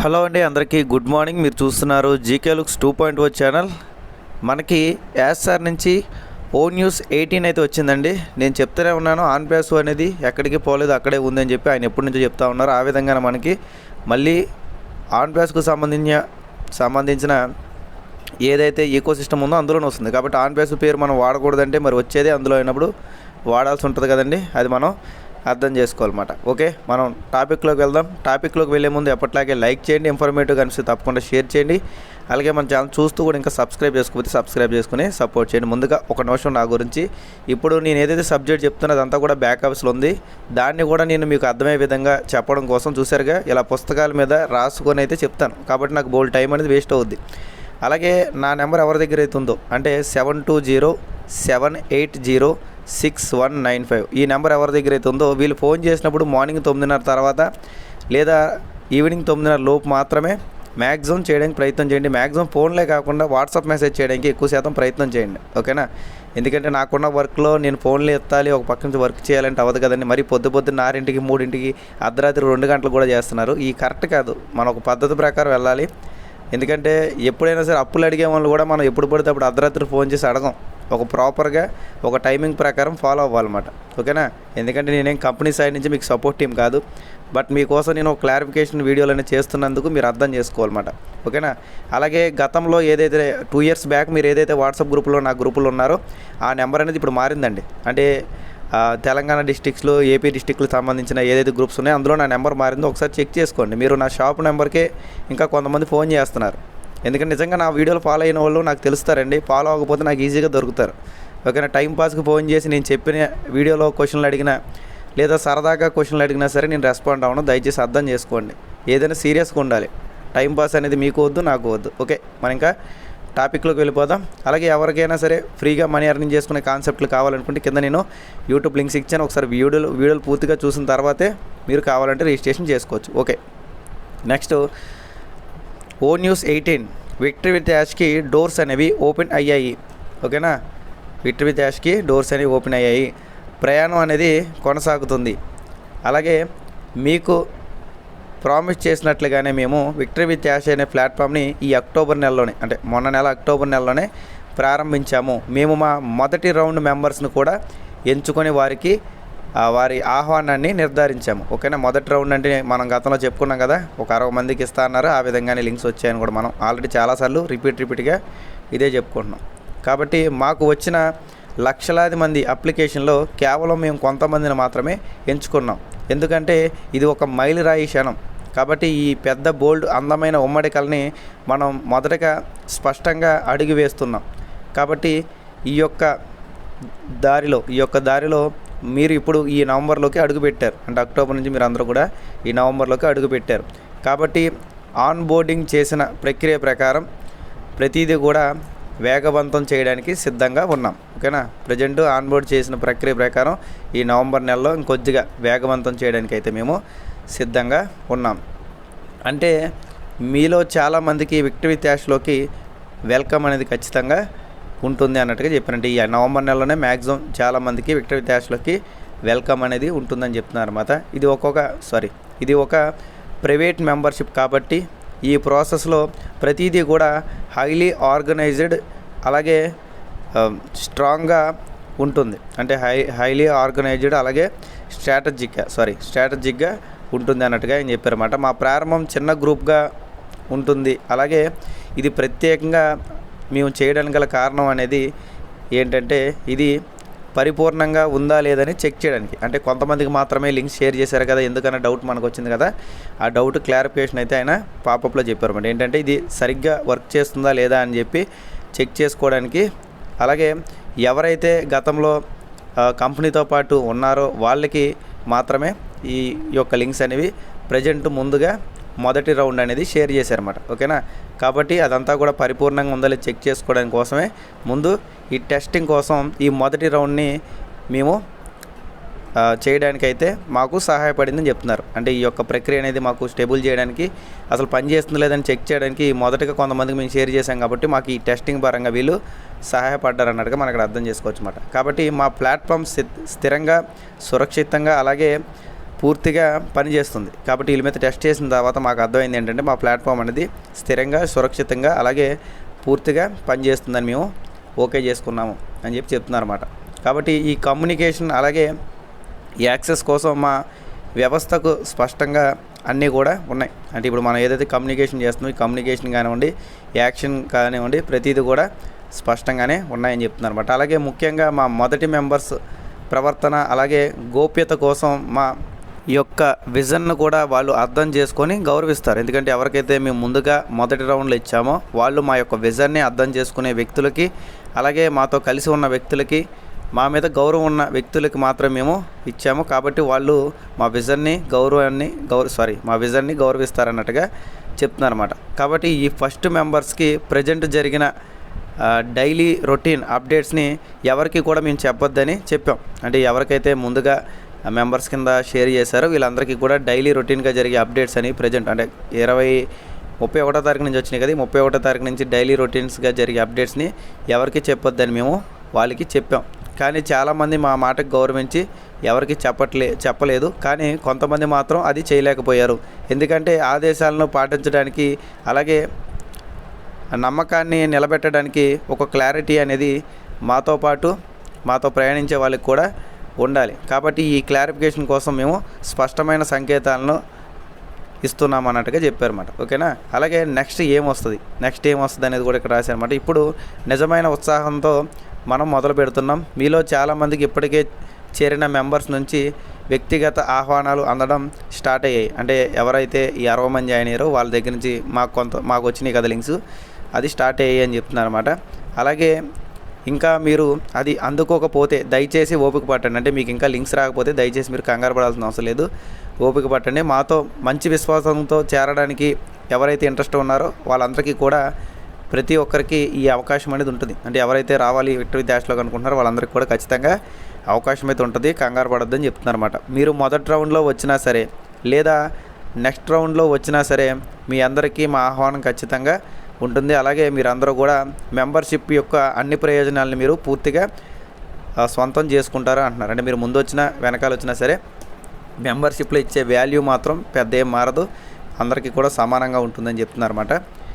Hello అండి అందరికీ good morning. మీరు చూస్తున్నారు GK looks two point O channel. మనకి యాస్ఆర్ నుంచి ఓ న్యూస్ ఎయిటీన్ అయితే వచ్చిందండి. నేను చెప్తూనే ఉన్నాను ఆన్ ప్యాస్ అనేది ఎక్కడికి పోలేదు అక్కడే ఉందని చెప్పి ఆయన ఎప్పటి నుంచో చెప్తా ఉన్నారు. ఆ విధంగానే మనకి మళ్ళీ ఆన్ ప్యాస్కు సంబంధించిన సంబంధించిన ఏదైతే ఈకో సిస్టమ్ ఉందో అందులోనే వస్తుంది. కాబట్టి ఆన్ ప్యాస్ పేరు మనం వాడకూడదంటే మరి వచ్చేదే అందులో అయినప్పుడు వాడాల్సి ఉంటుంది కదండి. అది మనం అర్థం చేసుకోవాలన్నమాట. ఓకే మనం టాపిక్లోకి వెళ్దాం. టాపిక్లోకి వెళ్ళే ముందు ఎప్పట్లాగే లైక్ చేయండి ఇన్ఫర్మేటివ్ కనిపిస్తే తప్పకుండా షేర్ చేయండి. అలాగే మన ఛానల్ చూస్తూ కూడా ఇంకా సబ్స్క్రైబ్ చేసుకోకపోతే సబ్స్క్రైబ్ చేసుకుని సపోర్ట్ చేయండి. ముందుగా ఒక నిమిషం నా గురించి. ఇప్పుడు నేను ఏదైతే సబ్జెక్ట్ చెప్తున్నా అదంతా కూడా బ్యాక్ ఆఫీస్లో ఉంది. దాన్ని కూడా నేను మీకు అర్థమయ్యే విధంగా చెప్పడం కోసం చూసారుగా ఇలా పుస్తకాల మీద రాసుకొని అయితే చెప్తాను. కాబట్టి నాకు బోల్ టైం అనేది వేస్ట్ అవుద్ది. అలాగే నా నెంబర్ ఎవరి దగ్గర అయితే ఉందో అంటే seven two zero seven eight zero six one nine five. ఈ నెంబర్ ఎవరి దగ్గర అయితే ఉందో వీళ్ళు ఫోన్ చేసినప్పుడు మార్నింగ్ తొమ్మిదిన్నర తర్వాత లేదా ఈవినింగ్ తొమ్మిదిన్నర లోపు మాత్రమే మ్యాక్సిమం చేయడానికి ప్రయత్నం చేయండి. మ్యాక్సిమం ఫోన్లే కాకుండా వాట్సాప్ మెసేజ్ చేయడానికి ఎక్కువ శాతం ప్రయత్నం చేయండి. ఓకేనా? ఎందుకంటే నాకున్న వర్క్లో నేను ఫోన్లు ఎత్తాలి ఒక పక్క నుంచి వర్క్ చేయాలంటే అవ్వదు కదండి. మరి పొద్దు పొద్దున్న ఆరింటికి మూడింటికి అర్ధరాత్రి రెండు గంటలు కూడా చేస్తున్నారు. ఈ కరెక్ట్ కాదు. మనం ఒక పద్ధతి ప్రకారం వెళ్ళాలి. ఎందుకంటే ఎప్పుడైనా సరే అప్పులు అడిగే వాళ్ళు కూడా మనం ఎప్పుడు పడితే అప్పుడు అర్ధరాత్రి ఫోన్ చేసి అడగం. ఒక ప్రాపర్గా ఒక టైమింగ్ ప్రకారం ఫాలో అవ్వాలన్నమాట. ఓకేనా? ఎందుకంటే నేనేం కంపెనీ సైడ్ నుంచి మీకు సపోర్ట్ టీం కాదు. బట్ మీకోసం నేను ఒక క్లారిఫికేషన్ వీడియోలు అనేది చేస్తున్నందుకు మీరు అర్థం చేసుకోవాలన్నమాట. ఓకేనా? అలాగే గతంలో ఏదైతే టూ ఇయర్స్ బ్యాక్ మీరు ఏదైతే వాట్సాప్ గ్రూపులో నా గ్రూపులో ఉన్నారో ఆ నెంబర్ అనేది ఇప్పుడు మారిందండి. అంటే తెలంగాణ డిస్టిక్స్లో ఏపీ డిస్టిక్లు సంబంధించిన ఏదైతే గ్రూప్స్ ఉన్నాయో అందులో నా నెంబర్ మారిందో ఒకసారి చెక్ చేసుకోండి. మీరు నా షాప్ నెంబర్కే ఇంకా కొంతమంది ఫోన్ చేస్తున్నారు. ఎందుకంటే నిజంగా నా వీడియోలు ఫాలో అయిన వాళ్ళు నాకు తెలుస్తారండి. ఫాలో అవ్వకపోతే నాకు ఈజీగా దొరుకుతారు. ఓకేనా టైంపాస్కి ఫోన్ చేసి నేను చెప్పిన వీడియోలో క్వశ్చన్లు అడిగినా లేదా సరదాగా క్వశ్చన్లు అడిగినా సరే నేను రెస్పాండ్ అవ్వను. దయచేసి అర్థం చేసుకోండి. ఏదైనా సీరియస్గా ఉండాలి. టైంపాస్ అనేది మీకు వద్దు నాకు వద్దు. ఓకే మనం ఇంకా టాపిక్లోకి వెళ్ళిపోదాం. అలాగే ఎవరికైనా సరే ఫ్రీగా మనీ అర్నింగ్ చేసుకునే కాన్సెప్ట్లు కావాలనుకుంటే కింద నేను యూట్యూబ్ లింక్స్ ఇచ్చాను. ఒకసారి వీడియోలు వీడియోలు పూర్తిగా చూసిన తర్వాతే మీరు కావాలంటే రిజిస్ట్రేషన్ చేసుకోవచ్చు. Okay. Next oh news eighteen. Victory with Yaskhi doors అనేవి ఓపెన్ అయ్యాయి. ఓకేనా? విక్టరీ విత్ యాష్కి డోర్స్ అనేవి ఓపెన్ అయ్యాయి. ప్రయాణం అనేది కొనసాగుతుంది. అలాగే మీకు ప్రామిస్ చేసినట్లుగానే మేము విక్టరీ విత్ యాష్ అనే ప్లాట్ఫామ్ని ఈ అక్టోబర్ నెలలోనే అంటే మొన్న నెల అక్టోబర్ నెలలోనే ప్రారంభించాము. మేము మా మొదటి రౌండ్ మెంబర్స్ను కూడా ఎంచుకొని వారికి వారి ఆహ్వానాన్ని నిర్ధారించాము. ఓకేనా? మొదటి రౌండ్ అంటే మనం గతంలో చెప్పుకున్నాం కదా ఒక అరవై మందికి ఇస్తా అన్నారు ఆ విధంగానే లింక్స్ వచ్చాయని కూడా మనం ఆల్రెడీ చాలాసార్లు రిపీట్ రిపీట్గా ఇదే చెప్పుకుంటున్నాం. కాబట్టి మాకు వచ్చిన లక్షలాది మంది అప్లికేషన్లో కేవలం మేము కొంతమందిని మాత్రమే ఎంచుకున్నాం. ఎందుకంటే ఇది ఒక మైలురాయి క్షణం. కాబట్టి ఈ పెద్ద బోల్డ్ అందమైన ఉమ్మడి కళని మనం మొదటగా స్పష్టంగా అడుగు వేస్తున్నాం. కాబట్టి ఈ యొక్క దారిలో ఈ యొక్క దారిలో మీరు ఇప్పుడు ఈ నవంబర్లోకి అడుగుపెట్టారు అంటే అక్టోబర్ నుంచి మీరు అందరూ కూడా ఈ నవంబర్లోకి అడుగుపెట్టారు కాబట్టి ఆన్ బోర్డింగ్ చేసిన ప్రక్రియ ప్రకారం ప్రతిదీ కూడా వేగవంతం చేయడానికి సిద్ధంగా ఉన్నాం. ఓకేనా? ప్రజెంట్ ఆన్బోర్డ్ చేసిన ప్రక్రియ ప్రకారం ఈ నవంబర్ నెలలో ఇంకొద్దిగా వేగవంతం చేయడానికి అయితే మేము సిద్ధంగా ఉన్నాం. అంటే మీలో చాలామందికి విక్టరీ త్యాష్లోకి వెల్కమ్ అనేది ఖచ్చితంగా ఉంటుంది అన్నట్టుగా చెప్పినట్టు ఈ నవంబర్ నెలలోనే మ్యాక్సిమం చాలామందికి విక్టరీ త్యాష్లోకి వెల్కమ్ అనేది ఉంటుందని చెప్తున్నారు అనమాట ఇది ఒక్కొక్క సారీ ఇది ఒక ప్రైవేట్ మెంబర్షిప్ కాబట్టి ఈ ప్రాసెస్లో ప్రతిదీ కూడా హైలీ ఆర్గనైజ్డ్ అలాగే స్ట్రాంగ్గా ఉంటుంది. అంటే హై హైలీ ఆర్గనైజ్డ్ అలాగే స్ట్రాటజిక్గా సారీ స్ట్రాటజిక్గా ఉంటుంది అన్నట్టుగా ఆయన చెప్పారన్నమాట. మా ప్రారంభం చిన్న గ్రూప్గా ఉంటుంది. అలాగే ఇది ప్రత్యేకంగా మేము చేయడానికి గల కారణం అనేది ఏంటంటే ఇది పరిపూర్ణంగా ఉందా లేదని చెక్ చేయడానికి. అంటే కొంతమందికి మాత్రమే లింక్ షేర్ చేశారు కదా ఎందుకన్నా డౌట్ మనకు వచ్చింది కదా ఆ డౌట్ క్లారిఫికేషన్ అయితే ఆయన పాపప్లో చెప్పారు అనమాట ఏంటంటే ఇది సరిగ్గా వర్క్ చేస్తుందా లేదా అని చెప్పి చెక్ చేసుకోవడానికి. అలాగే ఎవరైతే గతంలో కంపెనీతో పాటు ఉన్నారో వాళ్ళకి మాత్రమే ఈ యొక్క లింక్స్ అనేవి ప్రజెంట్ ముందుగా మొదటి రౌండ్ అనేది షేర్ చేశారన్నమాట. ఓకేనా? కాబట్టి అదంతా కూడా పరిపూర్ణంగా ఉందో చెక్ చేసుకోవడానికి కోసమే. ముందు ఈ టెస్టింగ్ కోసం ఈ మొదటి రౌండ్ని మేము చేయడానికైతే మాకు సహాయపడిందని చెప్తున్నారు. అంటే ఈ యొక్క ప్రక్రియ అనేది మాకు స్టేబుల్ చేయడానికి అసలు పనిచేస్తుంది లేదని చెక్ చేయడానికి మొదటగా కొంతమందికి మేము షేర్ చేశాం కాబట్టి మాకు ఈ టెస్టింగ్ పరంగా వీళ్ళు సహాయపడ్డారన్నట్టుగా మనం ఇక్కడ అర్థం చేసుకోవచ్చు అనమాట కాబట్టి మా ప్లాట్ఫామ్ స్థి- స్థిరంగా సురక్షితంగా అలాగే పూర్తిగా పనిచేస్తుంది కాబట్టి వీళ్ళ మీద టెస్ట్ చేసిన తర్వాత మాకు అర్థమైంది ఏంటంటే మా ప్లాట్ఫామ్ అనేది స్థిరంగా సురక్షితంగా అలాగే పూర్తిగా పనిచేస్తుందని మేము ఓకే చేసుకున్నాము అని చెప్పి చెప్తున్నారు అనమాట కాబట్టి ఈ కమ్యూనికేషన్ అలాగే యాక్సెస్ కోసం మా వ్యవస్థకు స్పష్టంగా అన్నీ కూడా ఉన్నాయి. అంటే ఇప్పుడు మనం ఏదైతే కమ్యూనికేషన్ చేస్తున్నామో ఈ కమ్యూనికేషన్ కానివ్వండి యాక్షన్ కానివ్వండి ప్రతిదీ కూడా స్పష్టంగానే ఉన్నాయని చెప్తున్నారు అనమాట అలాగే ముఖ్యంగా మా మొదటి మెంబర్స్ ప్రవర్తన అలాగే గోప్యత కోసం మా ఈ యొక్క విజన్ను కూడా వాళ్ళు అర్థం చేసుకొని గౌరవిస్తారు. ఎందుకంటే ఎవరికైతే మేము ముందుగా మొదటి రౌండ్లో ఇచ్చామో వాళ్ళు మా యొక్క విజన్ని అర్థం చేసుకునే వ్యక్తులకి అలాగే మాతో కలిసి ఉన్న వ్యక్తులకి మా మీద గౌరవం ఉన్న వ్యక్తులకి మాత్రం మేము ఇచ్చాము. కాబట్టి వాళ్ళు మా విజన్ని గౌరవాన్ని గౌరవ సారీ మా విజన్ని గౌరవిస్తారన్నట్టుగా చెప్తున్నారన్నమాట. కాబట్టి ఈ ఫస్ట్ మెంబర్స్కి ప్రజెంట్ జరిగిన డైలీ రొటీన్ అప్డేట్స్ని ఎవరికి కూడా మేము చెప్పొద్దని చెప్పాం. అంటే ఎవరికైతే ముందుగా మెంబర్స్ కింద షేర్ చేశారో వీళ్ళందరికీ కూడా డైలీ రొటీన్గా జరిగే అప్డేట్స్ అని ప్రజెంట్ అంటే ఇరవై ముప్పై ఒకటో తారీఖు నుంచి వచ్చినాయి కదా ముప్పై ఒకటో తారీఖు నుంచి డైలీ రొటీన్స్గా జరిగే అప్డేట్స్ని ఎవరికి చెప్పొద్దని మేము వాళ్ళకి చెప్పాం. కానీ చాలామంది మా మాటకు గౌరవించి ఎవరికి చెప్పట్లే చెప్పలేదు. కానీ కొంతమంది మాత్రం అది చేయలేకపోయారు. ఎందుకంటే ఆదేశాలను పాటించడానికి అలాగే నమ్మకాన్ని నిలబెట్టడానికి ఒక క్లారిటీ అనేది మాతో పాటు మాతో ప్రయాణించే వాళ్ళకి కూడా ఉండాలి. కాబట్టి ఈ క్లారిఫికేషన్ కోసం మేము స్పష్టమైన సంకేతాలను ఇస్తున్నాం అన్నట్టుగా చెప్పారన్నమాట. ఓకేనా? అలాగే నెక్స్ట్ ఏం వస్తుంది? నెక్స్ట్ ఏం వస్తుంది అనేది కూడా ఇక్కడ రాశారన్నమాట. ఇప్పుడు నిజమైన ఉత్సాహంతో మనం మొదలు పెడుతున్నాం. మీలో చాలామందికి ఇప్పటికే చేరిన మెంబర్స్ నుంచి వ్యక్తిగత ఆహ్వానాలు అందడం స్టార్ట్ అయ్యాయి. అంటే ఎవరైతే ఈ అరవై మంది జాయిన్ అయ్యారో వాళ్ళ దగ్గర నుంచి మాకు కొంత మాకు వచ్చినాయి కదా లింక్స్. అది స్టార్ట్ అయ్యాయి అని చెప్తున్నారు అనమాట అలాగే ఇంకా మీరు అది అందుకోకపోతే దయచేసి ఓపిక పట్టండి. అంటే మీకు ఇంకా లింక్స్ రాకపోతే దయచేసి మీరు కంగారు పడాల్సిన అవసరం లేదు. ఓపిక పట్టండి. మాతో మంచి విశ్వాసంతో చేరడానికి ఎవరైతే ఇంట్రెస్ట్ ఉన్నారో వాళ్ళందరికీ కూడా ప్రతి ఒక్కరికి ఈ అవకాశం అనేది ఉంటుంది. అంటే ఎవరైతే రావాలి విక్టరీ డాష్లో అనుకుంటున్నారో వాళ్ళందరికీ కూడా ఖచ్చితంగా అవకాశం అయితే ఉంటుంది. కంగారు పడొద్దని చెప్తున్నారన్నమాట. మీరు మొదటి రౌండ్లో వచ్చినా సరే లేదా నెక్స్ట్ రౌండ్లో వచ్చినా సరే మీ అందరికీ మా ఆహ్వానం ఖచ్చితంగా ఉంటుంది. అలాగే మీరందరూ కూడా మెంబర్షిప్ యొక్క అన్ని ప్రయోజనాలను మీరు పూర్తిగా సొంతం చేసుకుంటారు అంటున్నారు. అంటే మీరు ముందు వచ్చినా వెనకాల వచ్చినా సరే మెంబర్షిప్లో ఇచ్చే వాల్యూ మాత్రం పెద్ద ఏం మారదు. అందరికీ కూడా సమానంగా ఉంటుందని చెప్తున్నారన్నమాట. ఆ,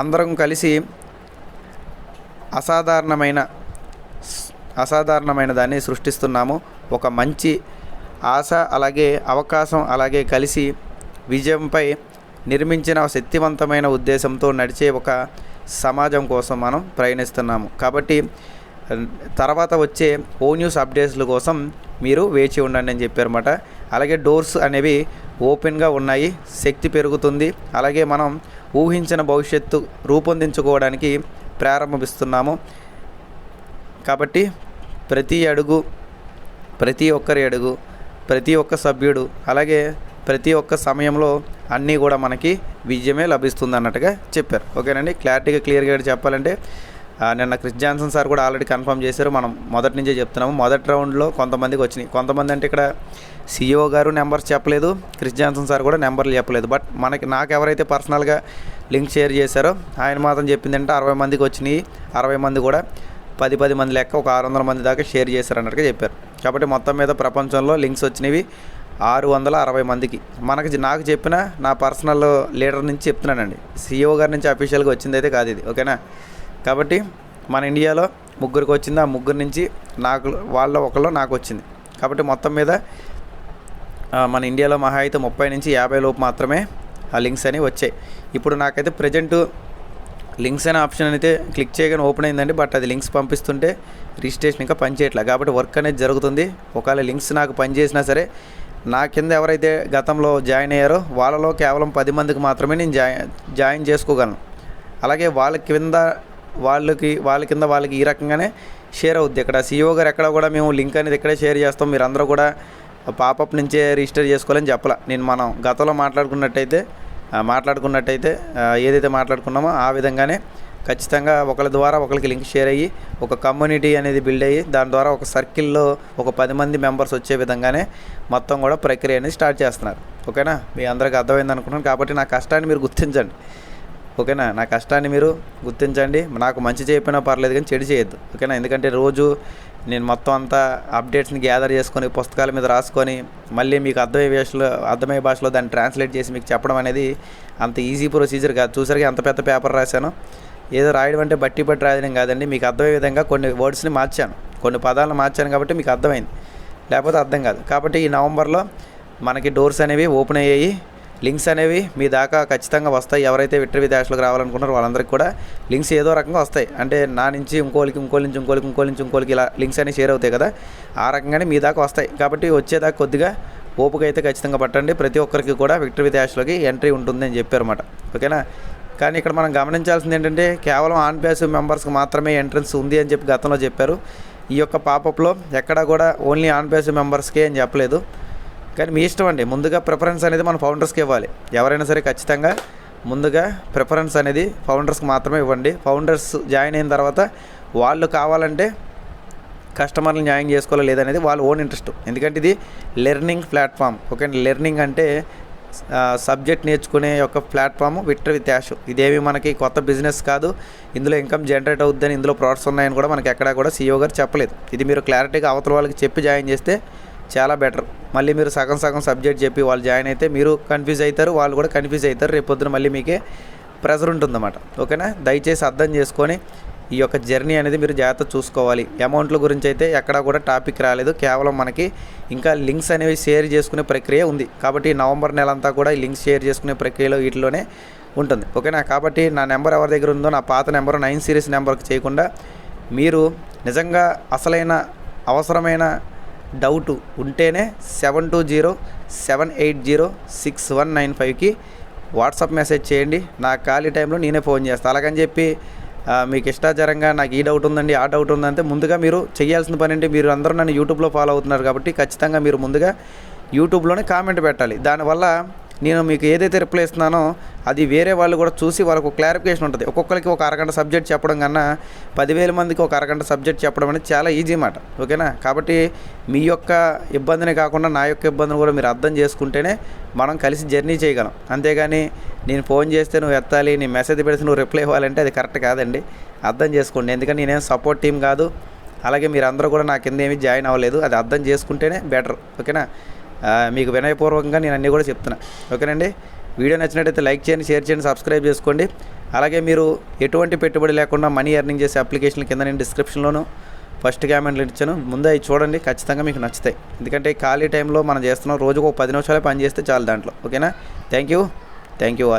అందరం కలిసి అసాధారణమైన అసాధారణమైన దాన్ని సృష్టిస్తున్నాము. ఒక మంచి ఆశ అలాగే అవకాశం అలాగే కలిసి విజయంపై నిర్మించిన శక్తివంతమైన ఉద్దేశంతో నడిచే ఒక సమాజం కోసం మనం ప్రయాణిస్తున్నాము కాబట్టి తర్వాత వచ్చే ఓ న్యూస్ అప్డేట్స్ల కోసం మీరు వేచి ఉండండి అని చెప్పారన్నమాట. అలాగే డోర్స్ అనేవి ఓపెన్గా ఉన్నాయి. శక్తి పెరుగుతుంది. అలాగే మనం ఊహించిన భవిష్యత్తు రూపొందించుకోవడానికి ప్రారంభిస్తున్నాము. కాబట్టి ప్రతి అడుగు ప్రతి ఒక్కరి అడుగు ప్రతి ఒక్క సభ్యుడు అలాగే ప్రతి ఒక్క సమయంలో అన్నీ కూడా మనకి విజయమే లభిస్తుంది అన్నట్టుగా చెప్పారు. ఓకేనండి? క్లారిటీగా క్లియర్గా చెప్పాలంటే నిన్న క్రిస్ జాన్సన్ సార్ కూడా ఆల్రెడీ కన్ఫర్మ్ చేశారు. మనం మొదటి నుంచే చెప్తున్నాము. మొదటి రౌండ్లో కొంతమందికి వచ్చినాయి. కొంతమంది అంటే ఇక్కడ సీఈఓ గారు నెంబర్స్ చెప్పలేదు. క్రిస్ జాన్సన్ సార్ కూడా నెంబర్లు చెప్పలేదు. బట్ మనకి నాకు ఎవరైతే పర్సనల్గా లింక్ షేర్ చేశారో ఆయన మాత్రం చెప్పిందంటే అరవై మందికి వచ్చినాయి. అరవై మంది కూడా పది పది మంది లెక్క ఒక ఆరు వందల మంది దాకా షేర్ చేశారు అన్నట్టుగా చెప్పారు. కాబట్టి మొత్తం మీద ప్రపంచంలో లింక్స్ వచ్చినవి ఆరు వందల అరవై మందికి. మనకి నాకు చెప్పిన నా పర్సనల్ లీడర్ నుంచి చెప్తున్నానండి. సీఈఓ గారి నుంచి అఫీషియల్గా వచ్చింది అయితే కాదు ఇది. ఓకేనా? కాబట్టి మన ఇండియాలో ముగ్గురికి వచ్చింది. ఆ ముగ్గురు నుంచి నాకు వాళ్ళ ఒకళ్ళు నాకు వచ్చింది. కాబట్టి మొత్తం మీద మన ఇండియాలో మహా అయితే ముప్పై నుంచి యాభై లోపు మాత్రమే ఆ లింక్స్ అనేవి వచ్చాయి. ఇప్పుడు నాకైతే ప్రజెంట్ లింక్స్ అనే ఆప్షన్ అయితే క్లిక్ చేయగానే ఓపెన్ అయిందండి. బట్ అది లింక్స్ పంపిస్తుంటే రిజిస్ట్రేషన్ ఇంకా పనిచేయట్లేదు కాబట్టి వర్క్ అనేది జరుగుతుంది. ఒకవేళ లింక్స్ నాకు పనిచేసినా సరే నా కింద ఎవరైతే గతంలో జాయిన్ అయ్యారో వాళ్ళలో కేవలం పది మందికి మాత్రమే నేను జాయిన్ జాయిన్ చేసుకోగలను. అలాగే వాళ్ళ కింద వాళ్ళకి వాళ్ళ కింద వాళ్ళకి ఈ రకంగానే షేర్ అవుద్ది. ఇక్కడ సీఈఓ గారు ఎక్కడ కూడా మేము లింక్ అనేది ఇక్కడే షేర్ చేస్తాం. మీరు అందరూ కూడా పాపప్ నుంచే రిజిస్టర్ చేసుకోవాలని చెప్పాల. నేను మనం గతంలో మాట్లాడుకున్నట్టయితే మాట్లాడుకున్నట్టయితే ఏదైతే మాట్లాడుకున్నామో ఆ విధంగానే ఖచ్చితంగా ఒకరి ద్వారా ఒకరికి లింక్ షేర్ అయ్యి ఒక కమ్యూనిటీ అనేది బిల్డ్ అయ్యి దాని ద్వారా ఒక సర్కిల్లో ఒక పది మంది మెంబర్స్ వచ్చే విధంగానే మొత్తం కూడా ప్రక్రియ అనేది స్టార్ట్ చేస్తున్నారు. ఓకేనా మీ అందరికీ అర్థమైంది అనుకుంటున్నాను. కాబట్టి నా కష్టాన్ని మీరు గుర్తించండి. ఓకేనా? నా కష్టాన్ని మీరు గుర్తించండి. నాకు మంచి చేయకపోయినా పర్లేదు కానీ చెడు చేయొద్దు. ఓకేనా? ఎందుకంటే రోజు నేను మొత్తం అంతా అప్డేట్స్ని గ్యాదర్ చేసుకొని పుస్తకాల మీద రాసుకొని మళ్ళీ మీకు అర్థమయ్యే భాషలో అర్థమయ్యే భాషలో దాన్ని ట్రాన్స్లేట్ చేసి మీకు చెప్పడం అనేది అంత ఈజీ ప్రొసీజర్ కాదు. చూసరికి అంత పెద్ద పేపర్ రాశాను? ఏదో రాయడం అంటే బట్టి బట్టి రాయడం కాదండి. మీకు అర్థమయ్యే విధంగా కొన్ని వర్డ్స్ని మార్చాను. కొన్ని పదాలను మార్చాను కాబట్టి మీకు అర్థమైంది. లేకపోతే అర్థం కాదు. కాబట్టి ఈ నవంబర్లో మనకి డోర్స్ అనేవి ఓపెన్ అయ్యాయి. లింక్స్ అనేవి మీ దాకా ఖచ్చితంగా వస్తాయి. ఎవరైతే విక్టరీ డాష్లోకి రావాలనుకున్నారో వాళ్ళందరికీ కూడా లింక్స్ ఏదో రకంగా వస్తాయి. అంటే నా నుంచి ఇంకోలికి ఇంకోలి నుంచి ఇంకోలికి ఇంకోలి నుంచి ఇంకోలికి ఇలా లింక్స్ అనేవి షేర్ అవుతాయి కదా ఆ రకంగానే మీ దాకా వస్తాయి. కాబట్టి వచ్చేదాకా కొద్దిగా ఓపిక అయితే ఖచ్చితంగా పట్టండి. ప్రతి ఒక్కరికి కూడా విక్టరీ డాష్లోకి ఎంట్రీ ఉంటుంది అని చెప్పారన్నమాట. ఓకేనా? కానీ ఇక్కడ మనం గమనించాల్సింది ఏంటంటే కేవలం ఆన్ పేస్ మెంబర్స్కి మాత్రమే ఎంట్రన్స్ ఉంది అని చెప్పి గతంలో చెప్పారు. ఈ యొక్క పాపప్లో ఎక్కడా కూడా ఓన్లీ ఆన్ పేస్ మెంబర్స్కే అని చెప్పలేదు. కానీ మీ ఇష్టం అండి. ముందుగా ప్రిఫరెన్స్ అనేది మన ఫౌండర్స్కి ఇవ్వాలి. ఎవరైనా సరే ఖచ్చితంగా ముందుగా ప్రిఫరెన్స్ అనేది ఫౌండర్స్కి మాత్రమే ఇవ్వండి. ఫౌండర్స్ జాయిన్ అయిన తర్వాత వాళ్ళు కావాలంటే కస్టమర్లు న్యాయం చేసుకోవాలో లేదనేది వాళ్ళ ఓన్ ఇంట్రెస్ట్ ఎందుకంటే ఇది లెర్నింగ్ ప్లాట్ఫామ్ ఓకే లెర్నింగ్ అంటే సబ్జెక్ట్ నేర్చుకునే ఒక ప్లాట్ఫామ్ విక్టర్ విత్ యాష్ ఇదేమి మనకి కొత్త బిజినెస్ కాదు. ఇందులో ఇన్కమ్ జనరేట్ అవుద్దని ఇందులో ప్రోడక్ట్స్ ఉన్నాయని కూడా మనకి ఎక్కడా కూడా సీఈఓ గారు చెప్పలేదు. ఇది మీరు క్లారిటీగా అవతల వాళ్ళకి చెప్పి జాయిన్ చేస్తే చాలా బెటర్ మళ్ళీ మీరు సగం సగం సబ్జెక్ట్ చెప్పి వాళ్ళు జాయిన్ అయితే మీరు కన్ఫ్యూజ్ అవుతారు వాళ్ళు కూడా కన్ఫ్యూజ్ అవుతారు. రేపు పొద్దున మళ్ళీ మీకే ప్రెజర్ ఉంటుందన్నమాట. ఓకేనా? దయచేసి అర్థం చేసుకొని ఈ యొక్క జర్నీ అనేది మీరు జాగ్రత్త చూసుకోవాలి. అమౌంట్ల గురించి అయితే ఎక్కడా కూడా టాపిక్ రాలేదు. కేవలం మనకి ఇంకా లింక్స్ అనేవి షేర్ చేసుకునే ప్రక్రియ ఉంది. కాబట్టి నవంబర్ నెల అంతా కూడా ఈ లింక్స్ షేర్ చేసుకునే ప్రక్రియలో వీటిలోనే ఉంటుంది. ఓకేనా? కాబట్టి నా నెంబర్ ఎవరి దగ్గర ఉందో నా పాత నెంబర్ నైన్ సిరీస్ నెంబర్కి చేయకుండా మీరు నిజంగా అసలైన అవసరమైన డౌట్ ఉంటేనే seven two zero seven eight zero six one nine ఫైవ్కి వాట్సాప్ మెసేజ్ చేయండి. నా ఖాళీ టైంలో నేనే ఫోన్ చేస్తాను అలాగని చెప్పి మీకు ఇష్టాచారంగా నాకు ఈ డౌట్ ఉందండి ఆ డౌట్ ఉందంటే ముందుగా మీరు చేయాల్సిన పని అంటే మీరు అందరూ నన్ను యూట్యూబ్లో ఫాలో అవుతున్నారు కాబట్టి ఖచ్చితంగా మీరు ముందుగా యూట్యూబ్లోనే కామెంట్ పెట్టాలి. దానివల్ల నేను మీకు ఏదైతే రిప్లై ఇస్తున్నానో అది వేరే వాళ్ళు కూడా చూసి వాళ్ళకు క్లారిఫికేషన్ ఉంటుంది. ఒక్కొక్కరికి ఒక అరగంట సబ్జెక్ట్ చెప్పడం కన్నా పదివేల మందికి ఒక అరగంట సబ్జెక్ట్ చెప్పడం అనేది చాలా ఈజీ మాట. ఓకేనా? కాబట్టి మీ యొక్క ఇబ్బందిని కాకుండా నా యొక్క ఇబ్బందిని కూడా మీరు అర్థం చేసుకుంటేనే మనం కలిసి జర్నీ చేయగలం. అంతేగాని నేను ఫోన్ చేస్తే నువ్వు ఎత్తాలి నీ మెసేజ్ పెడితే నువ్వు రిప్లై ఇవ్వాలంటే అది కరెక్ట్ కాదండి. అర్థం చేసుకోండి. ఎందుకంటే నేనేం సపోర్ట్ టీం కాదు. అలాగే మీరందరూ కూడా నా కింద ఏమీ జాయిన్ అవ్వలేదు. అది అర్థం చేసుకుంటేనే బెటర్ ఓకేనా? మీకు వినయపూర్వకంగా నేను అన్నీ కూడా చెప్తున్నా. ఓకేనండి? వీడియో నచ్చినట్టయితే లైక్ చేయండి షేర్ చేయండి సబ్స్క్రైబ్ చేసుకోండి. అలాగే మీరు ఎటువంటి పెట్టుబడి లేకుండా మనీ ఎర్నింగ్ చేసే అప్లికేషన్ కింద నేను డిస్క్రిప్షన్లోను ఫస్ట్ కామెంట్లు ఇచ్చాను. ముందే అవి చూడండి ఖచ్చితంగా మీకు నచ్చుతాయి. ఎందుకంటే ఖాళీ టైంలో మనం చేస్తున్నాం రోజుకు ఒక పది నిమిషాలే పని చేస్తే చాలు దాంట్లో. ఓకేనా? Thank you. Thank you